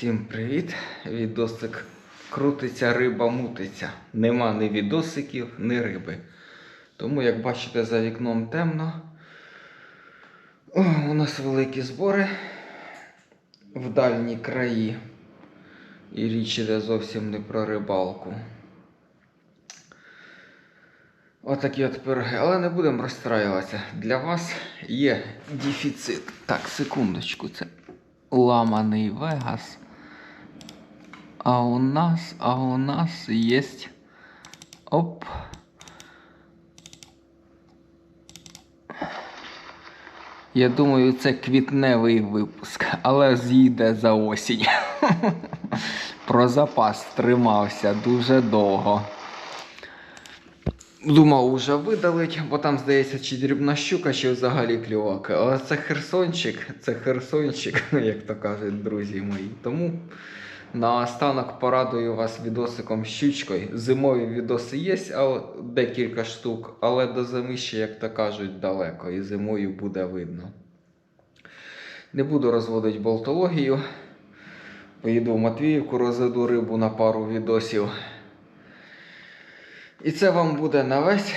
Всім привіт! Відосик крутиться, риба мутиться. Нема ні відосиків, ні риби. Тому, як бачите, за вікном темно. О, у нас великі збори в дальні краї. І річ іде зовсім не про рибалку. Отакі от пироги. Але не будемо розстраюватися. Для вас є дефіцит. Так, секундочку, це ламаний Вегас. А у нас, а у нас есть... Оп. Я думаю, це квітневий випуск, але з'їде за осінь. Про запас тримався дуже довго. Думав, уже видалить, бо там, здається, чи дрібна щука, чи взагалі клювака. Але це херсончик, це херсончик, як то кажуть друзі мої. Тому наостанок порадую вас відосиком щучкою. Зимові відоси є, але декілька штук, але до зими ще, як то кажуть, далеко, і зимою буде видно. Не буду розводити болтологію. Поїду в Матвіївку, розведу рибу на пару відосів. І це вам буде на весь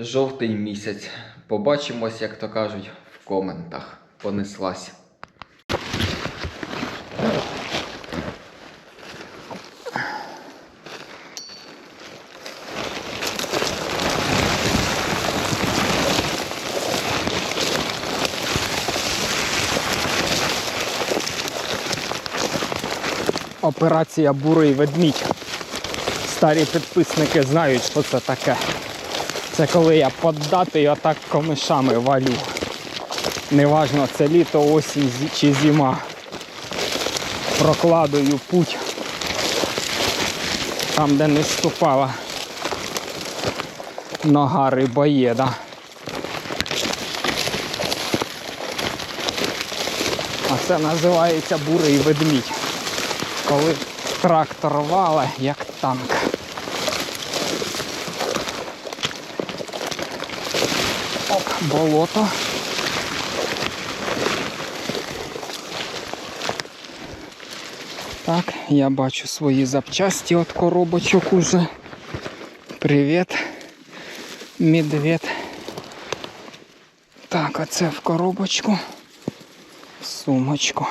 жовтий місяць. Побачимось, як то кажуть, в коментах. Понеслась. Операція Бурий ведмідь. Старі підписники знають, що це таке. Це коли я поддати і отак комишами валю. Неважно, це літо, осінь чи зима. Прокладую путь там, де не ступала нога рибоєда. А це називається бурий ведмідь коли трактор вале, як танк. Оп, болото. Так, я бачу свої запчасті від коробочок уже. Привіт, медведь. Так, оце в коробочку. В сумочку.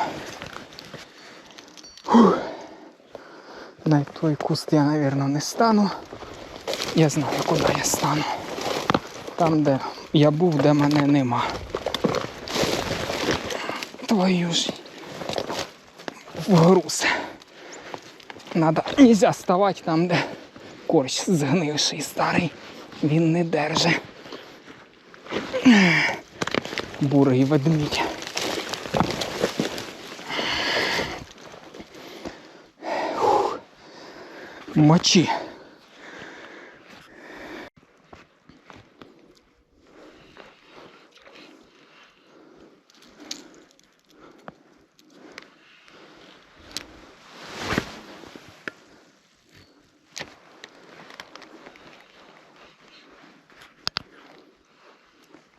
На той куст я, мабуть, не стану. Я знаю, куди я стану. Там, де я був, де мене нема. Твою ж в груз. Надо, нельзя ставати там, де корч згнивший старий. Він не держить. Бурий ведмідь. Мочи.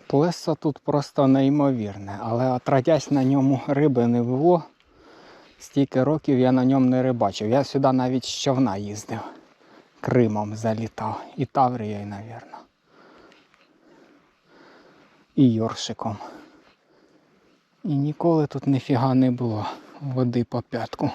Плесо тут просто неймовірне, але отродясь на ньому риби не було. Стільки років я на ньому не рибачив. Я сюди навіть з човна їздив. Кримом залітав. І Таврією, мабуть. І Йоршиком. І ніколи тут ніфіга не було води по п'ятку.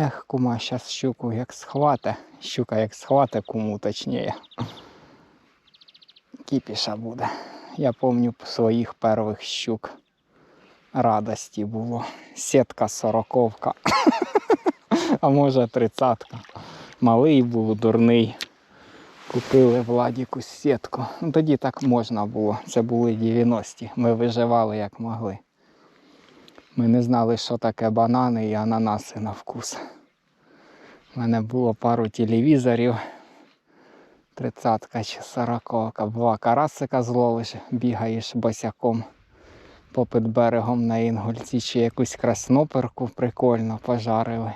Ех, кума, щас щуку як схвате. Щука як схвате, куму точніше. Кіпіша буде. Я пам'ятаю своїх перших щук. Радості було. Сітка сороковка. а може тридцятка. Малий був, дурний. Купили Владіку сітку. Ну, тоді так можна було. Це були 90-ті. Ми виживали як могли. Ми не знали, що таке банани і ананаси на вкус. У мене було пару телевізорів. Тридцятка чи сороковка. Два карасика зловиш, бігаєш босяком попід берегом на Інгульці чи якусь красноперку прикольно пожарили.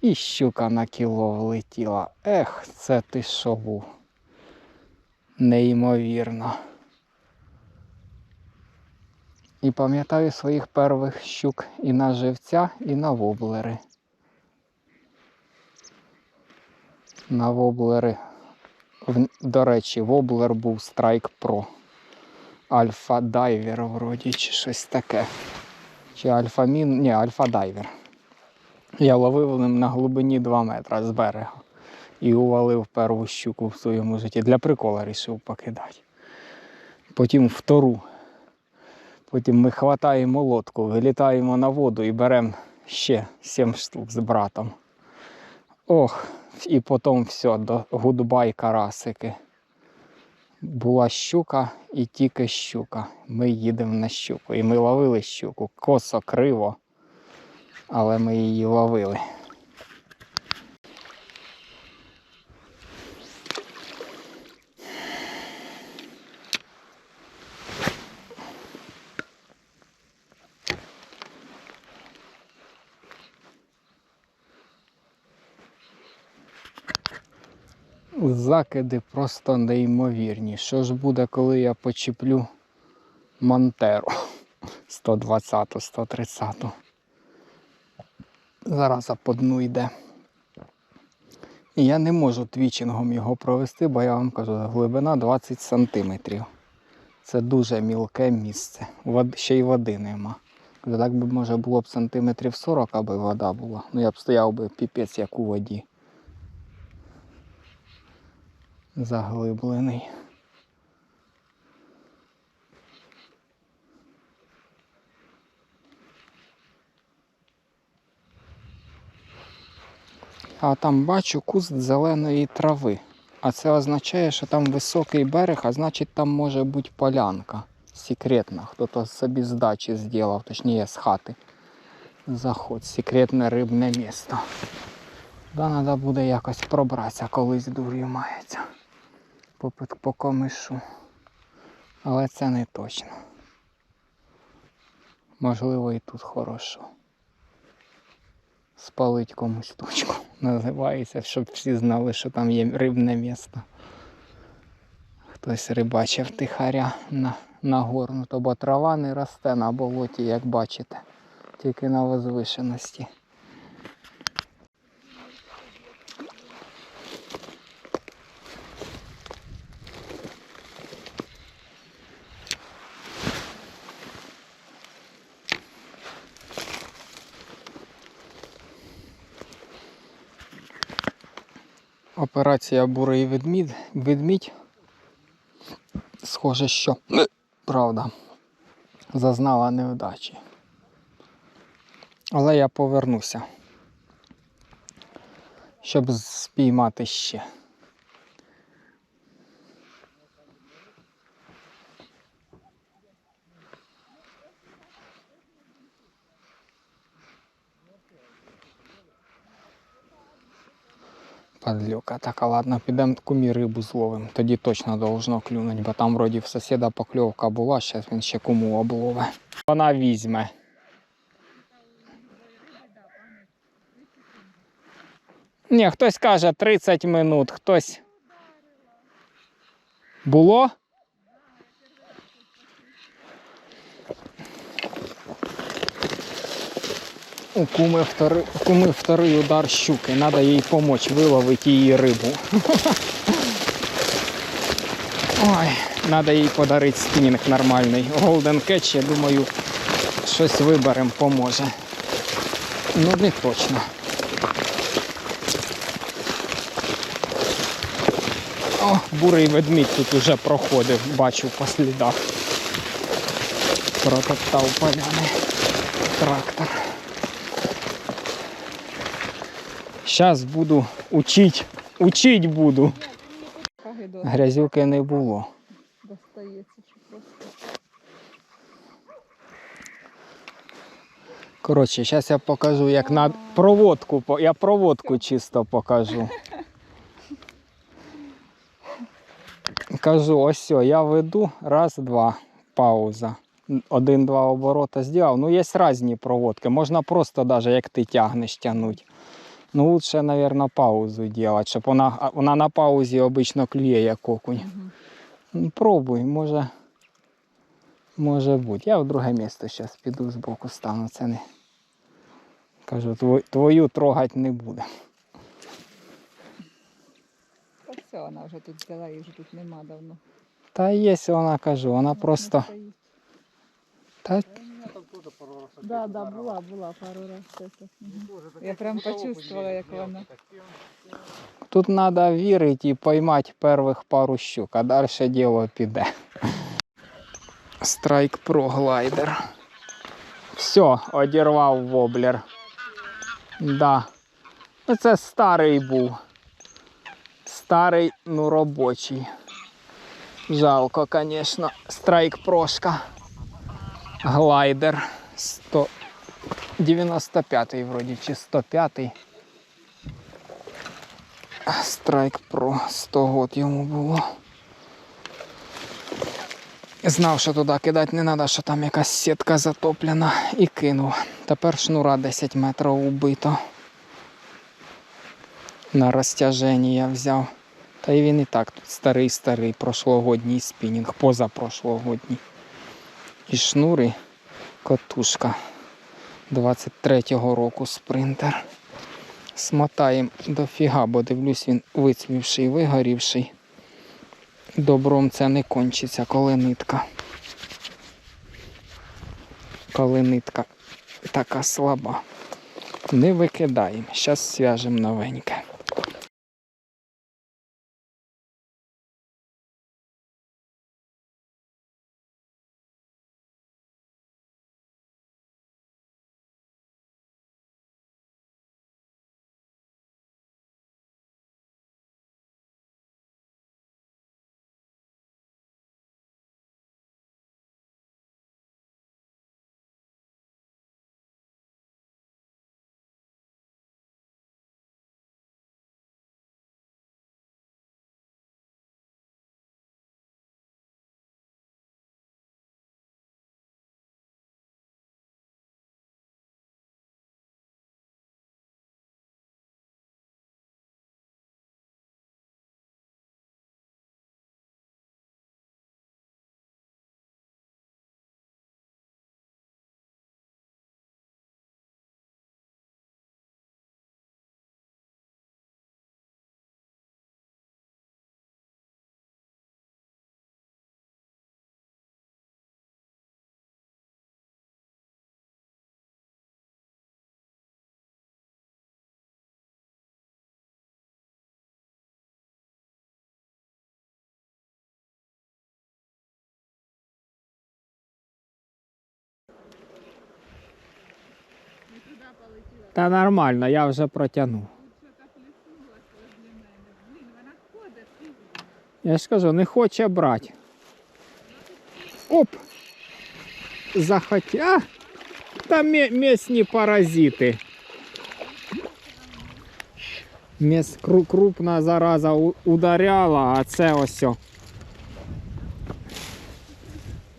І щука на кіло влетіла. Ех, це ти був. неймовірно. І пам'ятаю своїх перших щук і на живця, і на воблери. На воблери. До речі, воблер був Strike Pro. Альфа Дайвер вроді чи щось таке. Чи Альфа Мін. Ні, Альфа Дайвер. Я ловив ним на глибині 2 метри з берега. І увалив першу щуку в своєму житті. Для прикола рішив покидати. Потім втору. Потім ми хватаємо лодку, вилітаємо на воду і беремо ще 7 штук з братом. Ох, і потім все, до гудбай карасики. Була щука і тільки щука. Ми їдемо на щуку. І ми ловили щуку. Косо, криво, але ми її ловили. Закиди просто неймовірні. Що ж буде, коли я почіплю Монтеру 120 130 Зараз по дну йде. Я не можу твічингом його провести, бо я вам кажу, глибина 20 сантиметрів. Це дуже мілке місце. Ще й води нема. Так би може було б сантиметрів 40, аби вода була. Ну я б стояв би піпець як у воді. Заглиблений. А там бачу куст зеленої трави. А це означає, що там високий берег, а значить там може бути полянка. Секретна. Хто-то собі з дачі зробив, точніше з хати. Заход, секретне рибне місто. Да, треба буде якось пробратися, колись дур'ю мається по, по комишу. Але це не точно. Можливо, і тут хорошо. Спалить комусь точку. Називається, щоб всі знали, що там є рибне місто. Хтось рибачив тихаря на, на горну, бо трава не росте на болоті, як бачите, тільки на возвишеності. Операція бурий ведмідь, ведмідь. Схоже, що правда зазнала невдачі. Але я повернуся, щоб спіймати ще. Подлюка. Так, а ладно, підемо кумі рибу зловим. Тоді точно должно клюнуть, бо там вроді в сусіда покльовка була, зараз він ще куму облове. Вона візьме. Ні, хтось каже 30 минут, хтось. Було? У куми второй, куми второй удар щуки. Надо їй помочь виловити її рибу. Ой, надо їй подарити спінінг нормальний. Golden Catch, я думаю, щось виберем, поможе. Ну, не точно. О, бурий ведмідь тут уже проходив, бачу по слідах. Протоптав поляни. Зараз буду учить. Учить буду. Грязюки не було. достається, що просто. Коротше, зараз я покажу, як на проводку. Я проводку чисто покажу. Кажу, ось все, я веду, раз, два, пауза. Один-два оборота зробив. Ну, є різні проводки. Можна просто, навіть як ти тягнеш, тягнути. Ну, лучше, мабуть, паузу робити, щоб вона, вона на паузі обично клює, як окунь. Мгм. Ну, Пробуй, може. Може бути. Я в друге місце зараз піду збоку стану. Це не. Кажу, твою, твою трогать не буде. Та все, вона вже тут взяла, її вже тут нема давно. Та є, вона кажу, вона Вона просто. Стоїть. Та Да, да, була, була пару раз. це. Мгм. Я прям почувствовала, як вона. Тут треба вірити і поймати перших пару щук, а далі діло піде. Страйк Pro глайдер. Все, одірвав воблер. Да. Ну, Це старий був. Старий, ну робочий. Жалко, звісно. Страйк прошка. Глайдер 195 вроді, чи 105. Страйк Pro 100 год йому було. Знав, що туди кидати не треба, що там якась сітка затоплена і кинув. Тепер шнура 10 метрів убито. На розтяженні я взяв. Та й він і так тут старий-старий прошлогодній спінінг, позапрошлогодній. І шнури котушка 23-го року спринтер. Смотаємо дофіга, бо дивлюсь, він вицвівший, вигорівший. Добром це не кончиться, коли нитка. Коли нитка така слаба. Не викидаємо. Зараз зв'яжемо новеньке. Та нормально, я вже протягнув. Я ж кажу, не хоче брати. Оп! Захотя. Та мє- місні паразити. Міс кру- крупна зараза у- ударяла, а це ось. о.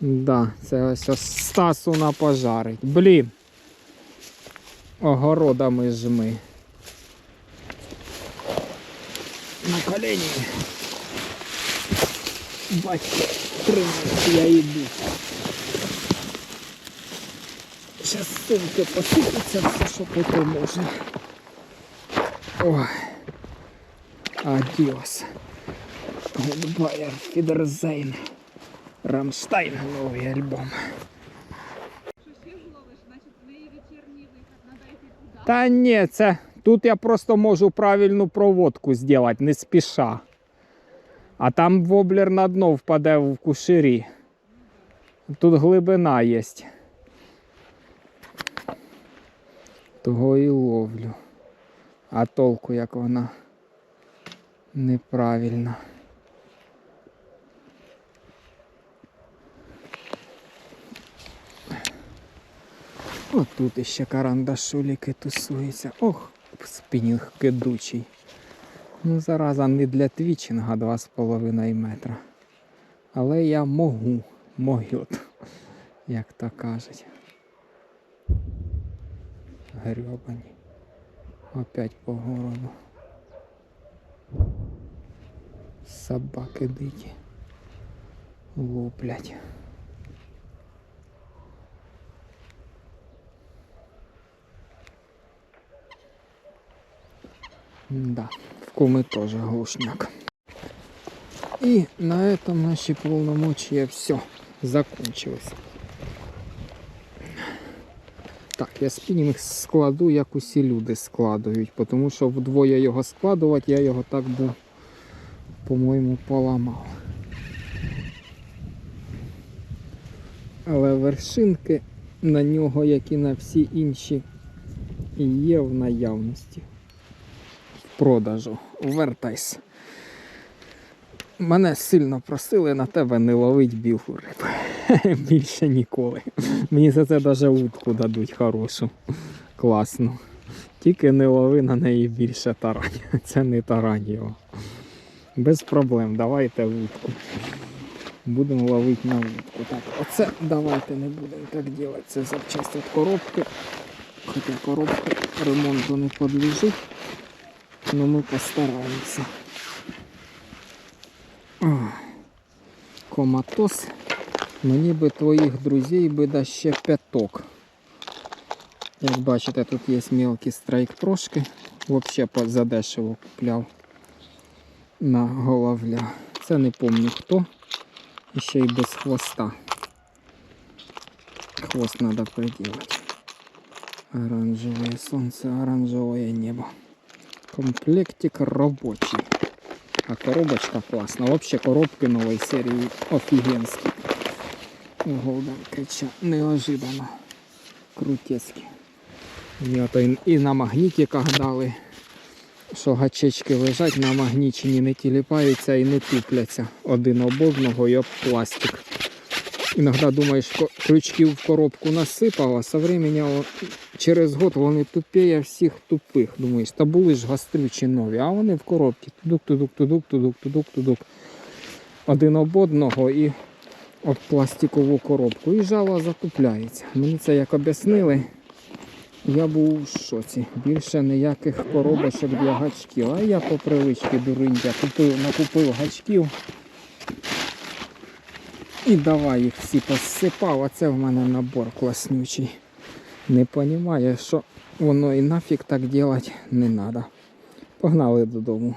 Да, це ось о Стасу на пожарить. Блін. Огородами жми. На колені. Батько, тримай, я йду. Зараз сумки посипаться, все, що потім може. Ой. Адіос. Гудбай, Фідерзейн. Рамштайн, новий альбом. Та ні, це тут я просто можу правильну проводку зробити, не спіша. А там воблер на дно впаде в куширі. Тут глибина є. Того і ловлю. А толку як вона неправильна. О, тут іще карандашуліки тусуються. Ох, спінінг кидучий. Ну, зараза не для твічинга 2,5 метра. Але я можу, можу, як то кажуть. Грьобані. Опять по городу. Собаки дикі. луплять. Да, в куми тоже глушняк. И на этом наши полномочия все закончилось. Так, я спінінг складу, як усі люди складують, тому що вдвоє його складувати, я його так би, по-моєму, поламав. Але вершинки на нього, як і на всі інші, є в наявності. Продажу. Вертайс. Мене сильно просили на тебе не ловить білу рибу. Більше ніколи. Мені за це навіть утку дадуть хорошу. Класну. Тільки не лови на неї більше тарань. Це не тарань його. Без проблем, давайте вудку. Будемо ловити на вудку. Так, оце давайте не будемо так робити. Це запчасть від коробки. Хоча коробка ремонту не подлежить. але ми постараємося. Ох. Коматоз. Мені би твоїх друзей би да ще п'яток. Як бачите, тут є мелкі страйк трошки. Взагалі задешево купляв на головля. Це не пам'ятаю хто. І ще й без хвоста. Хвост треба приділити. Оранжевое сонце, оранжевое небо. Комплектик робочий. А коробочка класна. Вообще коробки нової серії офігенські. Голден Кетча неожиданно. Крутецькі. І, ото і, на магнітиках дали, що гачечки лежать на магнічені, не тіліпаються і не тупляться один об одного пластик. Іноді думаєш, ко- крючків в коробку насипав, а со временем через год вони тупіє всіх тупих. Думаєш, та були ж гострючі нові, а вони в коробці тудук, тудук, тудук, тудук, тудук, тудук. Один об одного і об пластикову коробку. І жало затупляється. Мені це як об'яснили. Я був у шоці. Більше ніяких коробочок для гачків. А я по привичці дуринья купив, накупив гачків. І давай їх всі посипав, а це в мене набор класнючий. Не розумію, що воно і нафіг так робити не треба. Погнали додому.